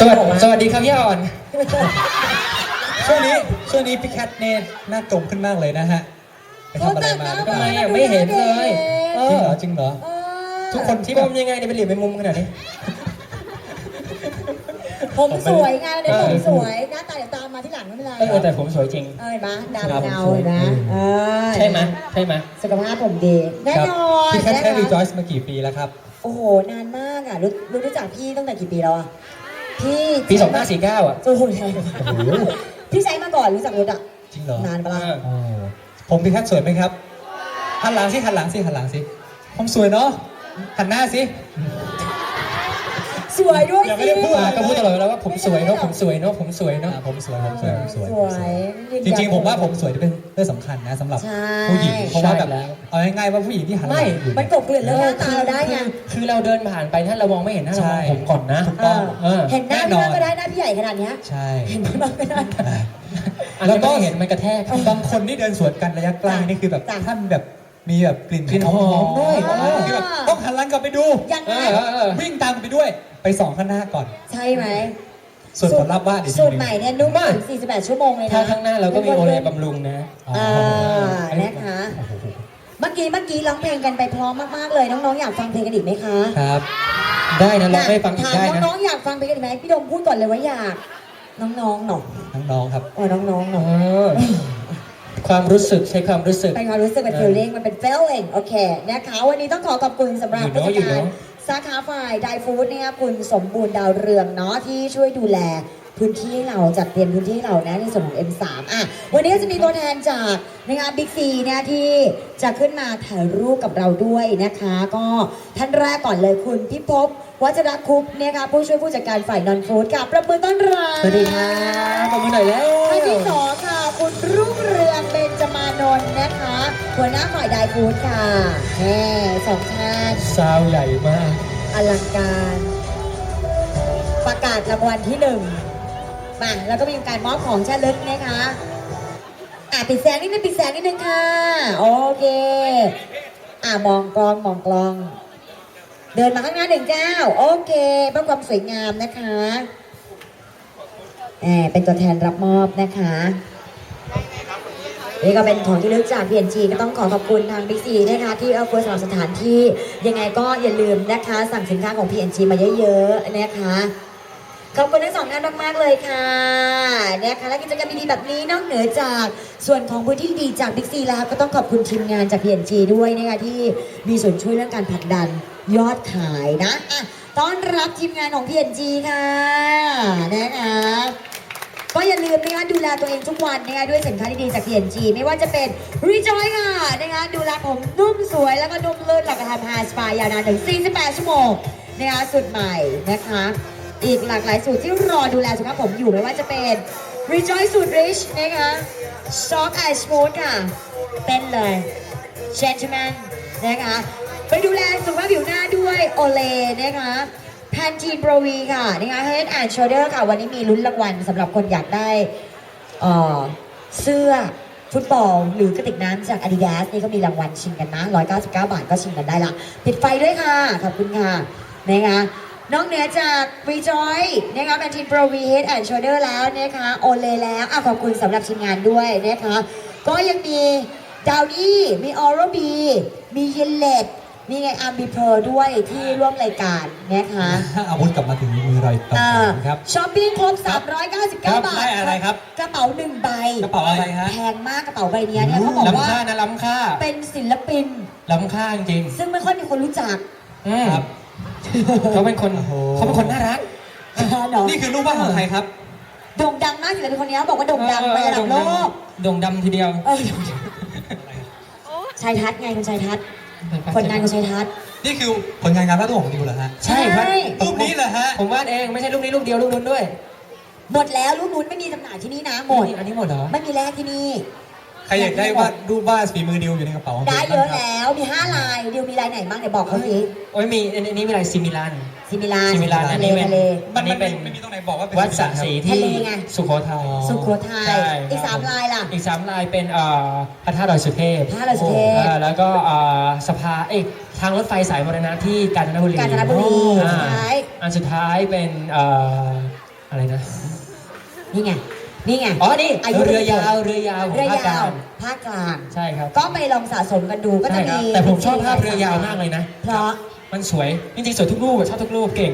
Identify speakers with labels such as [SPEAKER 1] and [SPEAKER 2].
[SPEAKER 1] สวัสดีสวัสดีครับพี่อ่อน
[SPEAKER 2] ช่วงนี้ช่วงนี้พี่แคทเนี่ยหน้าจมขึ้นมากเลยนะฮะไปทำอะไรมาหรือเป
[SPEAKER 1] ทำ
[SPEAKER 2] ล่า
[SPEAKER 1] ไมอะไม่เห็นเลยเอ
[SPEAKER 2] จริง
[SPEAKER 1] อ
[SPEAKER 2] เหรอจริงเหรอ ทุกคนที่
[SPEAKER 1] ที่
[SPEAKER 2] แบบ
[SPEAKER 1] กลมยังไงเนี่ยไปเหลียบไปมุมขนาดนี้
[SPEAKER 3] ผมสวยไงเดี๋ยวผม
[SPEAKER 1] เออ
[SPEAKER 3] สวยหน้าตาเดี๋ยวตามมาที่หลังไม่เป็นไร
[SPEAKER 1] เออแต่ผมสวยจริง
[SPEAKER 3] เออเห็นไหมดำ
[SPEAKER 1] ครับ
[SPEAKER 3] เงา
[SPEAKER 1] สวย
[SPEAKER 3] เห็นไหมเออ
[SPEAKER 1] ใช่ไหมใช่ไหม
[SPEAKER 3] สุขภาพผมดีแน่
[SPEAKER 2] ครับ
[SPEAKER 3] นอน
[SPEAKER 2] พี่แคท
[SPEAKER 3] นะ
[SPEAKER 2] ใช้รีจอ
[SPEAKER 3] คะ
[SPEAKER 2] ยส์มากี่ปีแล้วครับ
[SPEAKER 3] โอ้โหนานมากอะรู้รู้รู้จักพี่ตั้งแต่กี่ปีแล้วอะ พี่
[SPEAKER 1] ปีสองห้าสี่เก้าอะ
[SPEAKER 3] โอ้โหใช่พี่ใช้มาก่อนรู้จักรถอะ
[SPEAKER 2] จริงเหรอ
[SPEAKER 3] นานปะล่ะ
[SPEAKER 1] เออ
[SPEAKER 2] โอ้ผมพี่แคทสวยไหมครับ หันหลังสิหันหลังสิหันหลังสิผมสวยเนาะหันหน้าสิ
[SPEAKER 3] สวยด้วย
[SPEAKER 2] ยังไม่
[SPEAKER 3] สิ
[SPEAKER 2] ได้พูด
[SPEAKER 1] อ่าก็พูดตลอดเวลาว่าผมสวยเนาะผมสวยเนาะผมสวยเนาะ
[SPEAKER 2] อ่าผมสวยผมสวยผมสวย
[SPEAKER 3] สวยยืน
[SPEAKER 2] จ
[SPEAKER 3] ยัน
[SPEAKER 2] ริงๆผมว่าผมสวยเป็นเรื่องสำคัญนะสำหรับ
[SPEAKER 3] ใช่
[SPEAKER 2] ผู้หญิงเพราะว่าแบบ
[SPEAKER 1] ใช่แล้ว
[SPEAKER 2] เอาง่ายๆว่าผู้หญิงที่หันหลังอยู่
[SPEAKER 3] มันกบเกลื่อนเรื่องหน้าตาเราได้ไง
[SPEAKER 1] คือเราเดินผ่านไปถ้าเรามองไม่เห็นหน้าเรา
[SPEAKER 2] ใช่
[SPEAKER 1] มองผมก่อนนะ
[SPEAKER 2] ถูกต้อง
[SPEAKER 1] เออ
[SPEAKER 3] เห็นหน้า
[SPEAKER 2] แน่น
[SPEAKER 3] พี่
[SPEAKER 2] อน
[SPEAKER 3] มากก็ได้หน้าพี่ใหญ่ขนาดเนี้ย
[SPEAKER 2] ใช่
[SPEAKER 3] เห็นพี่มากก็ได้
[SPEAKER 1] อันนี้ไม่เห็นมันกระแทก
[SPEAKER 2] บางคนที่เดินสวนกันระยะใกล้นี่คือแบบ
[SPEAKER 3] จ้ะ
[SPEAKER 2] ท่านแบบ มีแบบกลิ่น
[SPEAKER 1] กลิ่นหอมด้วย
[SPEAKER 2] หอมๆคือแบบต้องหันหลังกลับไปดู
[SPEAKER 3] ยัง
[SPEAKER 1] เอ
[SPEAKER 3] ไง
[SPEAKER 1] อเออเออ
[SPEAKER 2] วิ่งตามไปด้วยไปส่องข้างหน้าก่อน
[SPEAKER 3] ใช่ไหม
[SPEAKER 2] ส่วนผลลัพธ์ว่าเดี๋ยว
[SPEAKER 3] สูตร
[SPEAKER 2] ดู
[SPEAKER 3] ใหม่เนี่ยนุ่มถึง48 ชั่วโมงเลยนะ
[SPEAKER 1] ถ้าข้างหน้าเราก็มีโอเลบำรุงนะ
[SPEAKER 2] อ๋อ
[SPEAKER 3] อ่า
[SPEAKER 2] อันนี้
[SPEAKER 3] นะคะเมื่อกี้เมื่อกี้ร้องเพลงกันไปพร้อมมากๆเลยน้องๆอยากฟังเพลงกันอีกไหมคะ
[SPEAKER 1] ครับ ได้นะลองให้ฟังอีก
[SPEAKER 3] ถาม
[SPEAKER 1] ได้นะ
[SPEAKER 3] น้องๆอยากฟังเพลงกันอีกไหมพี่ดมพูดก่อนเลยว่าอยาก น้องๆหน่อย
[SPEAKER 2] น้องๆครับ
[SPEAKER 3] โอ้น้องๆห
[SPEAKER 1] เอ
[SPEAKER 3] น่อย
[SPEAKER 1] อ ความรู้สึกใช้ความรู้สึก
[SPEAKER 3] เป็นความรู้สึกเป็น feeling มันเป็น feeling โอเคนะคะวันนี้ต้องขอขอบคุณสำหรับ
[SPEAKER 1] อยู่
[SPEAKER 3] ผู้
[SPEAKER 1] เนอะอยู่
[SPEAKER 3] จัดการ
[SPEAKER 1] เนอะ
[SPEAKER 3] สาขาฝ่ายไดฟู้ดเนี่ยคุณสมบูรณ์ดาวเรืองเนาะที่ช่วยดูแลพื้นที่ให้เราจัดเตรียมพื้นที่ให้เรานะในส่วนของ M3 อะวันนี้ก็จะมีตัวแทนจากนะคะบิ๊กซีเนี่ยที่จะขึ้นมาถ่ายรูปกับเราด้วยนะคะ ก็ท่านแรกก่อนเลยคุณพิภพวัชรคุปต์เนี่ยค่ะผู้ช่วยผู้จัดการฝ่ายนอนฟู้ดค่ะประมือต้อนรับ
[SPEAKER 1] สวัสดีครับขอบคุณหน่อยแล้ว
[SPEAKER 3] ท่านที่สองค่ะ คุณรุ่งเรืองเบญจมานนท์นะคะ หัวหน้าฝ่ายไดฟู้ดค่ะแน่สองท่าน
[SPEAKER 1] ซาวใหญ่มาก
[SPEAKER 3] อลังการ ประกาศรางวัลที่หนึ่งมาแล้วก็มีการมอบของชาลึกนะคะอะปิดแสงนิดนึงปิดแสงนิดนึงค่ะ โอเค อะมองกล้องมองกล้อง เดินมาข้างหน้าหนึ่งเก้า โอเคเพื่อความสวยงามนะคะแอบเป็นตัวแทนรับมอบนะคะ นี่ก็เป็นของที่ระลึกจาก BNG ก็ต้องขอขอบคุณทางบิ๊กซีนะคะที่เอาเฟือสำหรับสถานที่ยังไงก็อย่าลืมนะคะสั่งสินค้าของ PNG มาเยอะๆนะคะขอบคุณทั้งสองท่านมาก ๆ เลยค่ะนะคะและกิจกรรมดีๆแบบนี้นอกเหนือจากส่วนของพื้นที่ดีจากบิ๊กซีแล้วก็ต้องขอบคุณทีมงานจาก PNG ด้วยนะคะที่มีส่วนช่วยเรื่องการผลักดันยอดขายนะอะต้อนรับทีมงานของ PNG ค่ะนะคะ ก็อย่าลืมนะคะดูแลตัวเองทุกวันนะคะด้วยสินค้าดีๆจาก PNG ไม่ว่าจะเป็น Rejoy ค่ะนะคะดูแลผมนุ่มสวยแล้วก็นุ่มลื่นหลักกระทำ Hair Spa ยาวนานถึง 48 ชั่วโมงนะคะสูตรใหม่นะคะ อีกหลากหลายสูตรที่รอดูแลสุขภาพผมอยู่ไม่ว่าจะเป็น Rejoy สูตร Rich นะคะ Soft and Smooth ค่ะ เป็นเลย Gentleman นะคะ ไปดูแลสุขภาพผิวหน้าด้วยโอเลนะคะ แพนทีนโปรวีค่ะนะคะ Head and Shoulder ค่ะ วันนี้มีลุ้นรางวัลสำหรับคนอยากได้เอ่อเสื้อฟุตบอลหรือกระติกน้ำจาก Adidas นี่ก็มีรางวัลชิงกันนะ 199 บาทก็ชิงกันได้ละปิดไฟด้วยค่ะ ขอบคุณค่ะนะคะนอกเหนือจาก Rejoy นะคะแพนทีนโปรวี Head and Shoulder แล้วนะคะโอเลแล้วอขอบคุณสำหรับทีมงานด้วยนะคะก็ยังมีดาวนี่มีออโรบีมีเยลเลต มีไงอาร์บีเพอร์ด้วยที่ร่วมรายการนะคะ
[SPEAKER 2] อาวุธกลับมาถึงมือเราอีกต่อ
[SPEAKER 3] อ่า
[SPEAKER 2] ครับ
[SPEAKER 3] ช้อปปิ้งครบ
[SPEAKER 2] ครับ
[SPEAKER 3] 399
[SPEAKER 2] ครับ
[SPEAKER 3] บาท
[SPEAKER 2] ได้อะไรครับ
[SPEAKER 3] กระเป๋าหนึ่งใบ
[SPEAKER 2] กระเป๋าอะไรฮะ
[SPEAKER 3] แพงมากกระเป๋าใบเนี้ยเนี่ยเขาบอกว่า
[SPEAKER 1] ล้ำค่านะล้ำค่า
[SPEAKER 3] เป็นศิลปิน
[SPEAKER 1] ล้ำค่าจริง
[SPEAKER 3] ซึ่งไม่ค่อยมีคนรู้จัก
[SPEAKER 1] ๆอืม
[SPEAKER 2] ครับ
[SPEAKER 1] เขาเป็นคน
[SPEAKER 2] โอ้โห
[SPEAKER 1] เขาเป็นคนน่ารัก
[SPEAKER 3] เนาะ
[SPEAKER 2] นี่คือรูปวาดของใครครับ
[SPEAKER 3] โด่งดังมากศิลปินคนนี้เขาบอกว่าโด่งดังไประดับโลก
[SPEAKER 1] โด่งดำทีเดียว
[SPEAKER 3] เออชายทัศน์ไงคุณชายทัศน์ ผลงานคุณชายทัศน์
[SPEAKER 2] นี่คือผลงานการวาดรูปของดิวเหรอฮะ
[SPEAKER 1] ใช่ครับ
[SPEAKER 3] ใช่
[SPEAKER 2] รูปนี้เหรอฮะ
[SPEAKER 1] ผมวาดเองไม่ใช่รูปนี้รูปเดียวรูปนู้นด้วย
[SPEAKER 3] หมดแล้วลูกนู้นไม่มีจำหน่ายที่นี่นะหมด
[SPEAKER 1] อันนี้หมดเหรอ
[SPEAKER 3] ไม่มีแลกที่นี่
[SPEAKER 2] ใครอยากได้วาดรูปวาดฝีมือดิวอยู่ในกระเป๋าของ
[SPEAKER 3] ได้เยอะ
[SPEAKER 2] ครับ
[SPEAKER 3] แล้ว มีห้าลายดิวมีลายไหนบ้างเดี๋ยวบอกเขาสิ
[SPEAKER 1] โอ้ยมีอันอันนี้มีอะไรซิมิลาน
[SPEAKER 3] ซิมิลาน
[SPEAKER 1] ซิมิลานอันนี้เป็น
[SPEAKER 3] ทะเล
[SPEAKER 1] อันนี้เป็น
[SPEAKER 2] ไม่มีตรงไหนบอกว่าเป็น
[SPEAKER 1] วัดสระศรี
[SPEAKER 3] ทะ
[SPEAKER 1] ที่
[SPEAKER 3] เลไง
[SPEAKER 1] สุโขทัย
[SPEAKER 3] สุโขทัย
[SPEAKER 1] ใช่
[SPEAKER 3] อีกสามลายล่ะ
[SPEAKER 1] อีกสามลายเป็นเอ่อพระธาตุดอยสุเทพ
[SPEAKER 3] พระธาตุดอยสุเทพ
[SPEAKER 1] อ่าแล้วก็เอ่อสภาเอกทางรถไฟสายมรณะที่กาญจนบุรี
[SPEAKER 3] กาญจนบุรี
[SPEAKER 1] อ่า
[SPEAKER 3] สุดท้าย
[SPEAKER 1] อันสุดท้ายเป็นเอ่ออะไรนะ
[SPEAKER 3] นี่ไง นี่ไง
[SPEAKER 1] อ๋อนี่
[SPEAKER 3] อายุ
[SPEAKER 1] เรือยาวเรือยาวของ
[SPEAKER 3] เรือ
[SPEAKER 1] ภาคก
[SPEAKER 3] ยา
[SPEAKER 1] ลาวง
[SPEAKER 3] ภาคกลาง
[SPEAKER 1] ใช่ครับ
[SPEAKER 3] ก็ไปลองสะสมกันดูก็จะ
[SPEAKER 1] ใช่ค
[SPEAKER 3] มี
[SPEAKER 1] รับแต่ผมชอบภาพเรือยาวมากเลยนะ
[SPEAKER 3] เพราะ
[SPEAKER 1] มันสวย จริงๆสวยทุกรูปอะชอบทุกรูปเก่ง